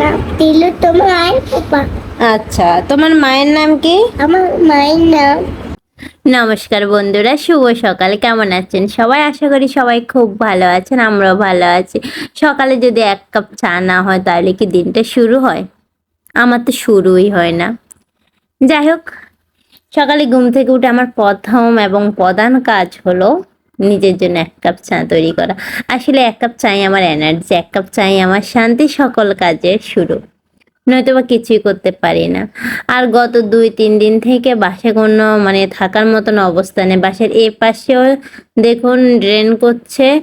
নাম দিল তোমার আচ্ছা তোমার মায়ের নাম কি? আমার মায়ের নাম। নমস্কার বন্ধুরা শুভ সকাল কেমন আছেন? সবাই আশা করি সবাই খুব ভালো আছেন আমরাও ভালো আছি। সকালে যদি এক কাপ চা না হয় তাহলে কি দিনটা শুরু হয়? আমার তো শুরুই হয় না। যাই হোক সকালে ঘুম থেকে উঠে আমার প্রথম এবং প্রধান কাজ হলো নিজের জন্য এক কাপ চা তৈরি করা। আসলে এক কাপ চাই আমার এনার্জি এক কাপ চাই আমার শান্তি, সকল কাজের শুরু। নয়তো বা কিছুই করতে পারি না। আর গত দুই, তিন দিন থেকে বাসে কোনো মানে থাকার মতন অবস্থা নেই। বাসের এ পাশেও দেখুন ড্রেন করছে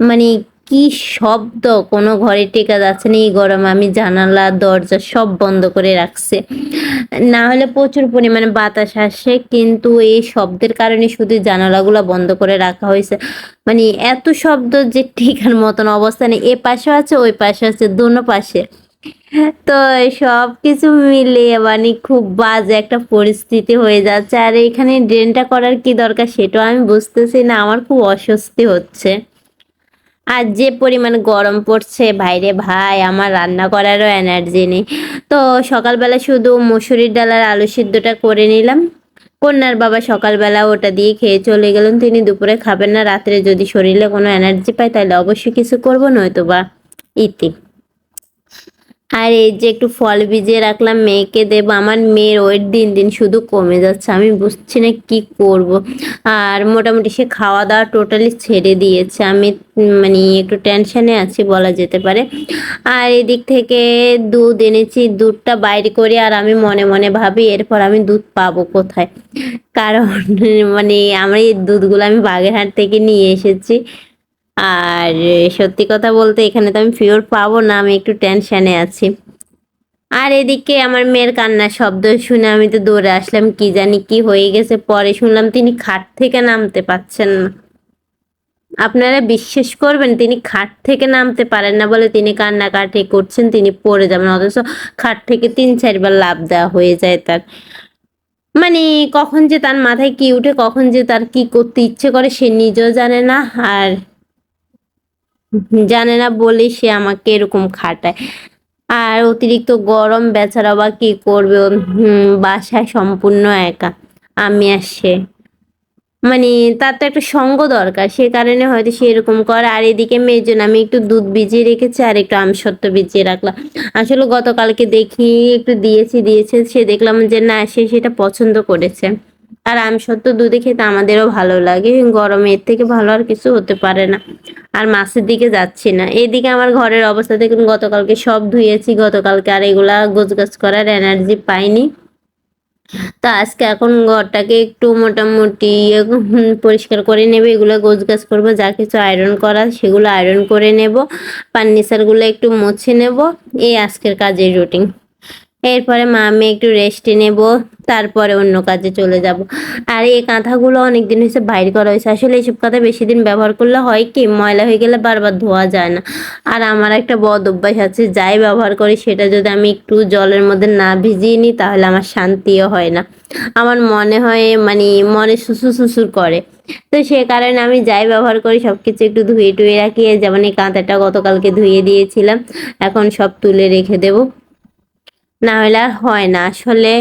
মানে কি শব্দ? কোনো ঘরে টেকা যাচ্ছে না, এই গরমে আমি জানালা, দরজা সব বন্ধ করে রাখছে। না হলে প্রচুর পরিমাণে বাতাস আসে, কিন্তু এই শব্দের কারণে শুধু জানালাগুলো বন্ধ করে রাখা হয়েছে। মানে এত শব্দ যে টিকার মতন অবস্থা নেই। এ পাশেও আছে, ওই পাশে আছে, দুনো পাশে। তো সব কিছু মিলিয়ে মানে খুব বাজে একটা পরিস্থিতি হয়ে যাচ্ছে। আর এখানে ড্রেনটা করার কি দরকার সেটাও আমি বুঝতেছি না, আমার খুব অস্বস্তি হচ্ছে। আর যে পরিমাণ গরম পড়ছে বাইরে ভাই, আমার রান্না করারও এনার্জি নেই। তো সকালবেলা শুধু মুসুরির ডাল আর আলু সিদ্ধটা করে নিলাম। কন্যার বাবা সকালবেলা ওটা দিয়ে খেয়ে চলে গেলেন। তিনি দুপুরে খাবেন না, রাত্রে যদি শরীরে কোনো এনার্জি পায়, তাহলে অবশ্যই কিছু করব নয়তো বা ইতি। আর এই যে একটু ফল ভিজিয়ে রাখলাম, মেয়েকে দেব। আমার মেয়ের ওয়েট দিন দিন শুধু কমে যাচ্ছে, আমি বুঝছি না কি করব। আর মোটামুটি সে খাওয়া দাওয়া টোটালি ছেড়ে দিয়েছে। আমি মানে একটু টেনশানে আছি বলা যেতে পারে। আর এদিক থেকে দুধ এনেছি, দুধটা বাইরে করে আর আমি মনে মনে ভাবি, এরপর আমি দুধ পাবো কোথায়? কারণ মানে আমার এই দুধগুলো আমি বাগেরহাট থেকে নিয়ে এসেছি। আর সত্যি কথা বলতে এখানে তো আমি পিওর পাবো না, আমি একটু টেনশানে আছি। আর এদিকে আমার মেয়ের কান্নার শব্দ শুনে আমি তো দৌড়ে আসলাম, কি জানি কি হয়ে গেছে। পরে শুনলাম তিনি খাট থেকে নামতে পারছেন না। আপনারা বিশ্বাস করবেন, তিনি খাট থেকে নামতে পারেন না বলে তিনি কান্নাকাটি করছেন, তিনি পড়ে যাবেন। অথচ খাট থেকে তিন চারবার লাভ দেওয়া হয়ে যায় তার। মানে কখন যে তার মাথায় কি উঠে, কখন যে তার কি করতে ইচ্ছে করে, সে নিজেও জানে না। আর জানে না বলে সে আমাকে এরকম খাটায়। আর অতিরিক্ত গরম, বেচারা বা কি করবে? বাসায় সম্পূর্ণ একা। আমি আর সে। মানে তার তো একটা সঙ্গ দরকার। সে কারণে হয়তো সে এরকম করে। আর এদিকে মেয়ের জন্য আমি একটু দুধ ভিজিয়ে রেখেছি আর একটু আমসত্ত্ব ভিজিয়ে রাখলাম। আসলে গতকালকে দেখি, একটু দিয়েছি, দিয়েছে। সে দেখলাম যে, না, সে সেটা পছন্দ করেছে। আর আমসত্ত্ব দুধে খেতে আমাদেরও ভালো লাগে। গরমে এর থেকে ভালো আর কিছু হতে পারে না। আর মাছের দিকে যাচ্ছি না। এদিকে আমার ঘরের অবস্থা দেখুন গতকালকে সব ধুয়েছি গতকালকে আর এগুলা গোছগাছ করার এনার্জি পাইনি। তো আজকে এখন ঘরটাকে একটু মোটামুটি উম, পরিষ্কার করে নেবে। এগুলো গোছগাছ করব যা কিছু আয়রন করা সেগুলো আয়রন করে নেব। ফার্নিচারগুলো একটু মুছে নেব। এই আজকের কাজের রুটিন এরপরে মা আমি একটু রেস্টে নেব। তারপরে অন্য কাজে চলে যাব। আর এই কাঁথাগুলো অনেক দিন হয়েছে বাইর করা হয়েছে। আসলে এইসব কাঁথা বেশি দিন ব্যবহার করলে হয় কি, ময়লা হয়ে গেলে বারবার ধোয়া যায় না। আর আমার একটা বদ অভ্যাস আছে, যাই ব্যবহার করি সেটা যদি আমি একটু জলের মধ্যে না ভিজিয়ে নিই তাহলে আমার শান্তিও হয় না। আমার মনে হয় মানে মনে সুসুর সুসুর করে। তো সে কারণে আমি যাই ব্যবহার করি সব কিছু একটু ধুয়ে টুয়ে রাখি। যেমন এই কাঁথাটা গতকালকে ধুয়ে দিয়েছিলাম, এখন সব তুলে রেখে দেবো। না হলে আর হয় না। আসলে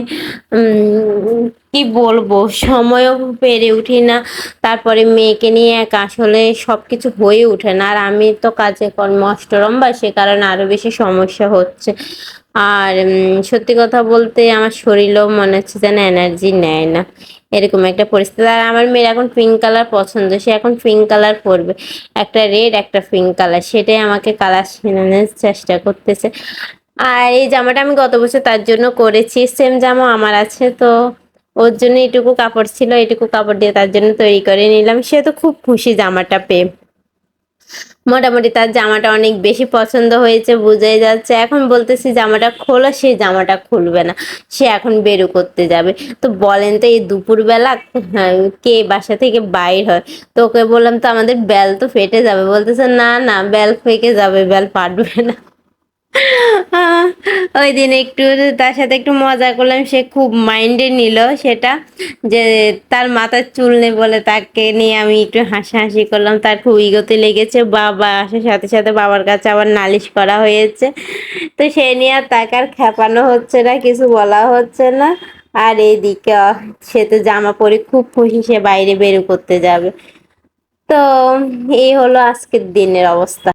কি বলব? সময়ও পেরে উঠি না। তারপরে মেয়েকে নিয়ে এক আসলে সব কিছু হয়ে ওঠে না। আর আমি তো কাজে কর্ম অষ্টরম্বা সে কারণে আরও বেশি সমস্যা হচ্ছে। আর সত্যি কথা বলতে আমার শরীরও মনে হচ্ছে যেন এনার্জি নেয় না। এরকম একটা পরিস্থিতি। আর আমার মেয়ের এখন পিঙ্ক কালার পছন্দ। সে এখন পিঙ্ক কালার পরবে। একটা রেড একটা পিঙ্ক কালার সেটাই আমাকে কালার শেনানোর চেষ্টা করতেছে। আর এই জামাটা আমি গত বছর তার জন্য করেছি। সেম জামা আমার আছে তো ওর জন্য এটুকু কাপড় ছিল এটুকু কাপড় দিয়ে তার জন্য তৈরি করে নিলাম। সে তো খুব খুশি জামাটা পেয়ে। মোটামুটি তার জামাটা অনেক বেশি পছন্দ হয়েছে বুঝাই যাচ্ছে। এখন বলতেছি জামাটা খোলা সে জামাটা খুলবে না সে এখন বেরু করতে যাবে। তো বলেন তো এই দুপুরবেলা হ্যাঁ, কে বাসা থেকে বাইর হয়? তো ওকে বললাম তো আমাদের বেল তো ফেটে যাবে। বলতেছে না না বেল ফেকে যাবে বেল পাটবে না। ওই দিন একটু তার সাথে একটু মজা করলাম, সে খুব মাইন্ডে নিল সেটা, যে তার মাথার চুল নেই বলে তাকে নিয়ে আমি একটু হাসাহাসি করলাম। তার খুব ইগোতে লেগেছে, বাবা আসার সাথে সাথে বাবার কাছে আবার নালিশ করা হয়েছে। তো সে নিয়ে আর তাকে আর খেপানো হচ্ছে না, কিছু বলা হচ্ছে না। আর এইদিকে সে তো জামা পরে খুব খুশি, সে বাইরে বের করতে যাবে। তো এই হলো আজকের দিনের অবস্থা।